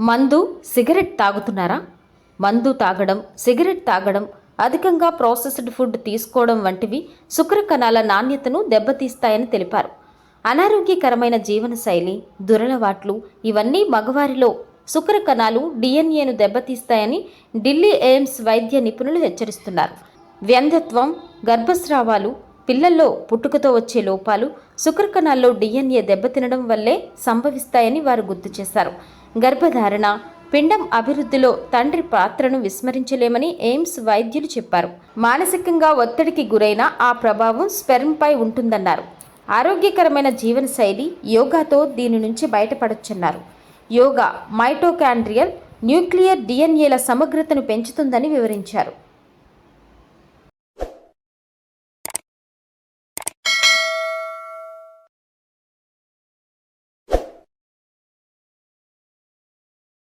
మందు సిగరెట్ తాగుతున్నారా? మందు తాగడం సిగరెట్ తాగడం అధికంగా ప్రాసెస్డ్ ఫుడ్ తీసుకోవడం వంటివి శుక్ర కణాల నాణ్యతను దెబ్బతీస్తాయని తెలిపారు. అనారోగ్యకరమైన జీవనశైలి దురలవాట్లు ఇవన్నీ మగవారిలో శుక్ర కణాలు డిఎన్ఏను దెబ్బతీస్తాయని ఢిల్లీ ఎయిమ్స్ వైద్య నిపుణులు హెచ్చరిస్తున్నారు. వ్యంధత్వం గర్భస్రావాలు పిల్లల్లో పుట్టుకతో వచ్చే లోపాలు శుక్రకణాల్లో డిఎన్ఏ దెబ్బతినడం వల్లే సంభవిస్తాయని వారు గుర్తు చేశారు. గర్భధారణ పిండం అభివృద్ధిలో తండ్రి పాత్రను విస్మరించలేమని ఎయిమ్స్ వైద్యులు చెప్పారు. మానసికంగా ఒత్తిడికి గురైన ఆ ప్రభావం స్పెర్మ్పై ఉంటుందన్నారు. ఆరోగ్యకరమైన జీవనశైలి యోగాతో దీని నుంచి బయటపడొచ్చన్నారు. యోగా మైటోకాండ్రియల్ న్యూక్లియర్ డిఎన్ఏల సమగ్రతను పెంచుతుందని వివరించారు.